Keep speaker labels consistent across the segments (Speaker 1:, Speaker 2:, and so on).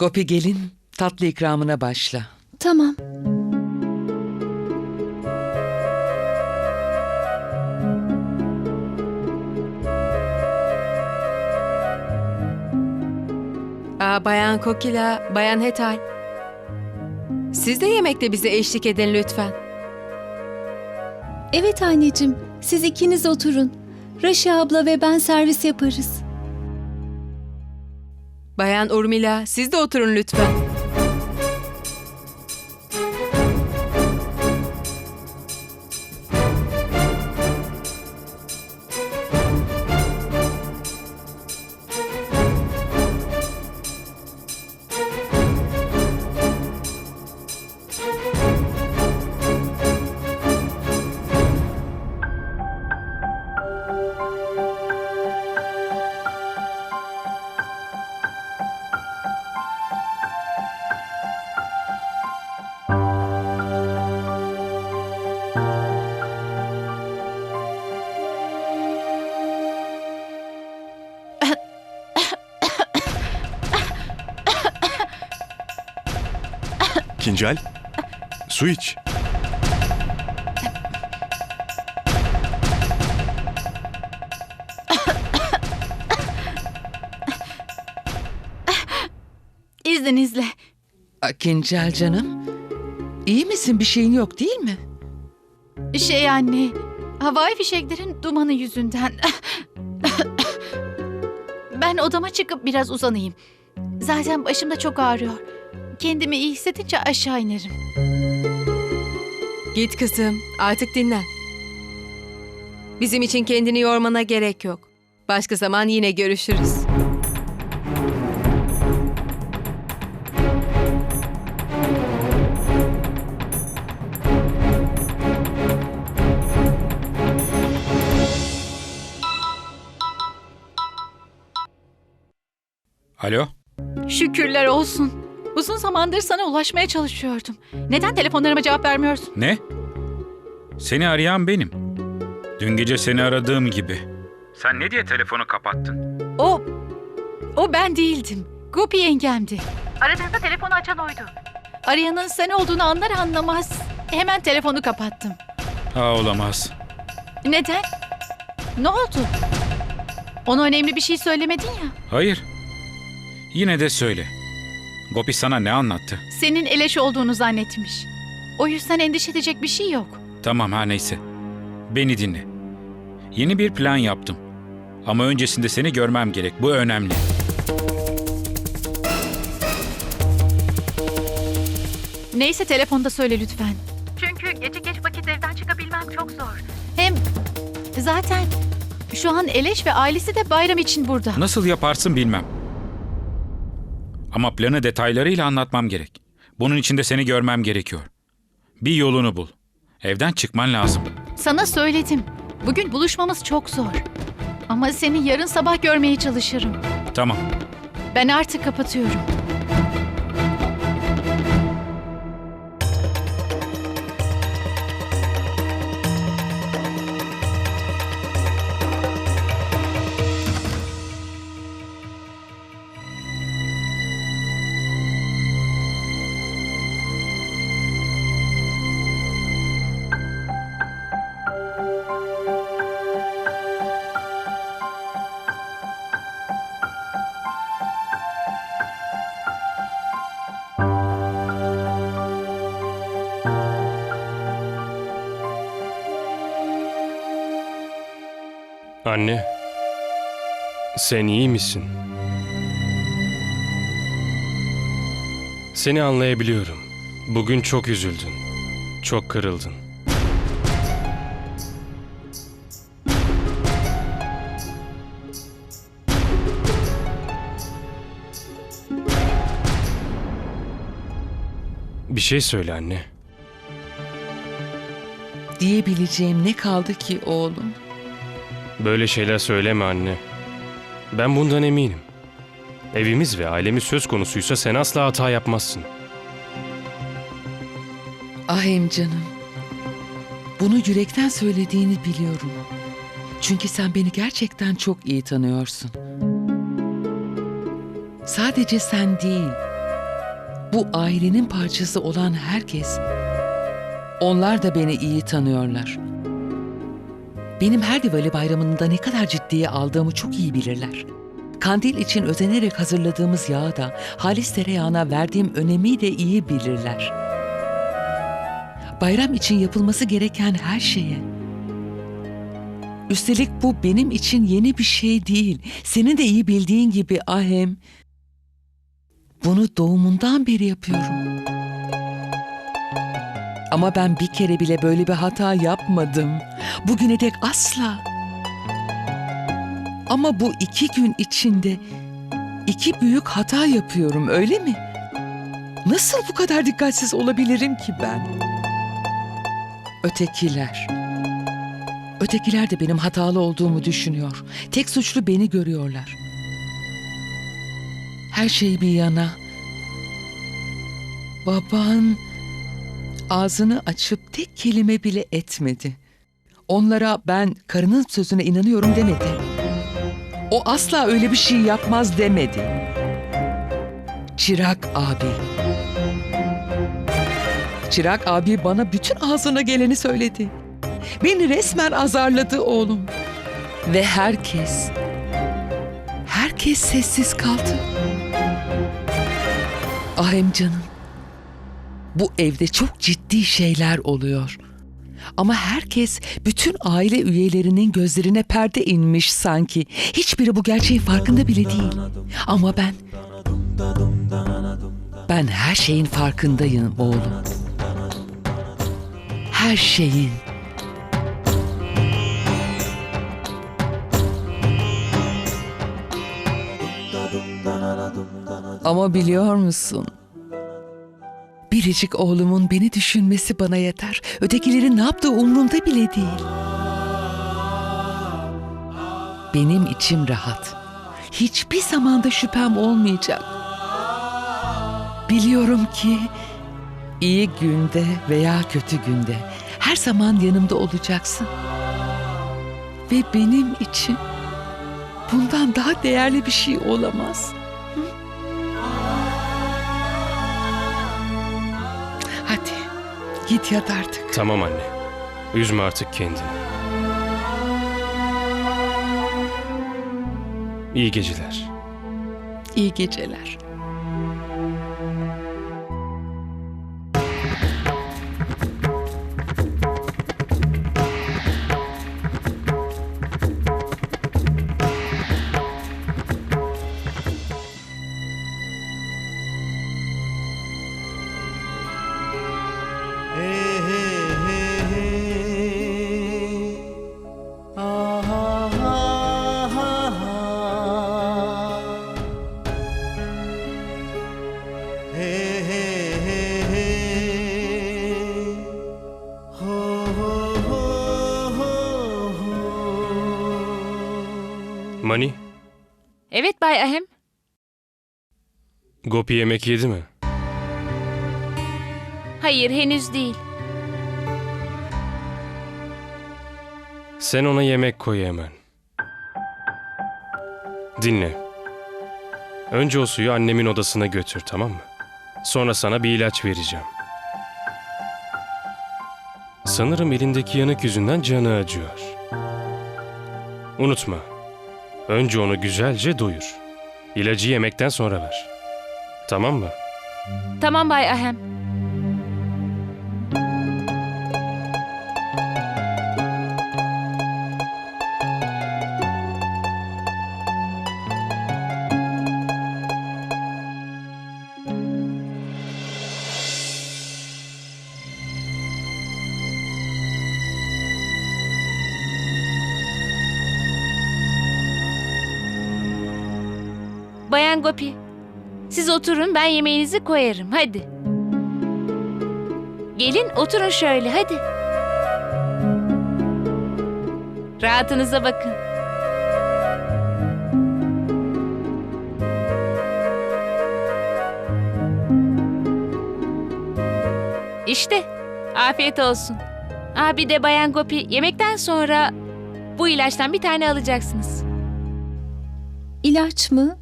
Speaker 1: Gopi gelin tatlı ikramına başla.
Speaker 2: Tamam.
Speaker 3: Aa, Bayan Kokila, Bayan Hetal. Siz de yemekte bize eşlik edin lütfen.
Speaker 2: Evet anneciğim, siz ikiniz oturun. Raşi abla ve ben servis yaparız.
Speaker 3: Bayan Urmila, siz de oturun lütfen.
Speaker 4: Kincal, su iç.
Speaker 5: İzninizle.
Speaker 1: Kincel canım. İyi misin? Bir şeyin yok değil mi?
Speaker 5: Şey anne, havai fişeklerin dumanı yüzünden. ben odama çıkıp biraz uzanayım. Zaten başım da çok ağrıyor. Kendimi iyi hissedince aşağı inerim.
Speaker 3: Git kızım, artık dinlen. Bizim için kendini yormana gerek yok. Başka zaman yine görüşürüz.
Speaker 6: Alo?
Speaker 5: Şükürler olsun. Uzun zamandır sana ulaşmaya çalışıyordum. Neden telefonlarıma cevap vermiyorsun?
Speaker 6: Ne? Seni arayan benim. Dün gece seni aradığım gibi. Sen ne diye telefonu kapattın?
Speaker 5: O, o ben değildim. Gopi yengemdi. Aradığında telefonu açan oydu. Arayanın sen olduğunu anlar anlamaz. Hemen telefonu kapattım.
Speaker 6: Aa olamaz.
Speaker 5: Neden? Ne oldu? Ona önemli bir şey söylemedin ya.
Speaker 6: Hayır. Yine de söyle. Gopi sana ne anlattı?
Speaker 5: Senin eleş olduğunu zannetmiş. O yüzden endişe edecek bir şey yok.
Speaker 6: Tamam her neyse. Beni dinle. Yeni bir plan yaptım. Ama öncesinde seni görmem gerek. Bu önemli.
Speaker 5: Neyse telefonda söyle lütfen. Çünkü gece geç vakit evden çıkabilmem çok zor. Hem zaten şu an Eleş ve ailesi de bayram için burada.
Speaker 6: Nasıl yaparsın bilmem. Ama planı detaylarıyla anlatmam gerek. Bunun için de seni görmem gerekiyor. Bir yolunu bul. Evden çıkman lazım.
Speaker 5: Sana söyledim. Bugün buluşmamız çok zor. Ama seni yarın sabah görmeye çalışırım.
Speaker 6: Tamam.
Speaker 5: Ben artık kapatıyorum.
Speaker 7: Anne, sen iyi misin? Seni anlayabiliyorum. Bugün çok üzüldün. Çok kırıldın. Bir şey söyle anne.
Speaker 1: Diyebileceğim ne kaldı ki oğlum?
Speaker 7: Böyle şeyler söyleme anne. Ben bundan eminim. Evimiz ve ailemiz söz konusuysa sen asla hata yapmazsın.
Speaker 1: Ahim canım. Bunu yürekten söylediğini biliyorum. Çünkü sen beni gerçekten çok iyi tanıyorsun. Sadece sen değil, Bu ailenin parçası olan herkes, onlar da beni iyi tanıyorlar. Benim her Diwali bayramında ne kadar ciddiye aldığımı çok iyi bilirler. Kandil için özenerek hazırladığımız yağı da halis tereyağına verdiğim önemi de iyi bilirler. Bayram için yapılması gereken her şeye. Üstelik bu benim için yeni bir şey değil. Senin de iyi bildiğin gibi Ahem. Bunu doğumundan beri yapıyorum. Ama ben bir kere bile böyle bir hata yapmadım. Bugüne dek asla. Ama bu iki gün içinde iki büyük hata yapıyorum öyle mi? Nasıl bu kadar dikkatsiz olabilirim ki ben? Ötekiler. Ötekiler de benim hatalı olduğumu düşünüyor. Tek suçlu beni görüyorlar. Her şey bir yana. Baban ağzını açıp tek kelime bile etmedi. Onlara ben karının sözüne inanıyorum demedi. O asla öyle bir şey yapmaz demedi. Çırak abi. Çırak abi bana bütün ağzına geleni söyledi. Beni resmen azarladı oğlum. Ve herkes, herkes sessiz kaldı. Ahem canım, bu evde çok ciddi şeyler oluyor. Ama herkes, bütün aile üyelerinin gözlerine perde inmiş sanki. Hiçbiri bu gerçeğin farkında bile değil. Ama ben, ben her şeyin farkındayım oğlum. Her şeyin. Ama biliyor musun? Biricik oğlumun beni düşünmesi bana yeter. Ötekilerin ne yaptığı umurumda bile değil. Benim içim rahat. Hiçbir zamanda şüphem olmayacak. Biliyorum ki iyi günde veya kötü günde her zaman yanımda olacaksın. Ve benim için bundan daha değerli bir şey olamaz. Git yat artık.
Speaker 7: Tamam anne. Üzme artık kendini. İyi geceler.
Speaker 1: İyi geceler.
Speaker 7: Mani,
Speaker 5: Evet Bay Ahem.
Speaker 7: Gopi yemek yedi mi?
Speaker 5: Hayır henüz değil.
Speaker 7: Sen ona yemek koy hemen. Dinle. Önce o suyu annemin odasına götür tamam mı? Sonra sana bir ilaç vereceğim. Sanırım elindeki yanık yüzünden canı acıyor. Unutma. Önce onu güzelce doyur. İlacı yemekten sonra ver. Tamam mı?
Speaker 5: Tamam Bay Ahem. Bayan Gopi, siz oturun ben yemeğinizi koyarım hadi. Gelin oturun şöyle hadi. Rahatınıza bakın. İşte afiyet olsun. Abi de Bayan Gopi yemekten sonra bu ilaçtan bir tane alacaksınız.
Speaker 2: İlaç mı?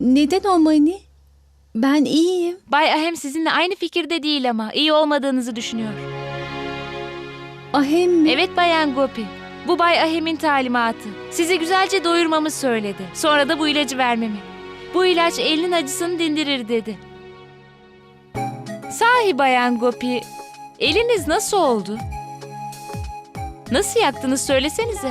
Speaker 2: Neden o mani? Ben iyiyim.
Speaker 8: Bay Ahem sizinle aynı fikirde değil ama iyi olmadığınızı düşünüyor.
Speaker 2: Ahem mi?
Speaker 8: Evet Bayan Gopi. Bu Bay Ahem'in talimatı. Sizi güzelce doyurmamı söyledi. Sonra da bu ilacı vermemi. Bu ilaç elinin acısını dindirir dedi. Sahi Bayan Gopi, eliniz nasıl oldu? Nasıl yaktınız söylesenize.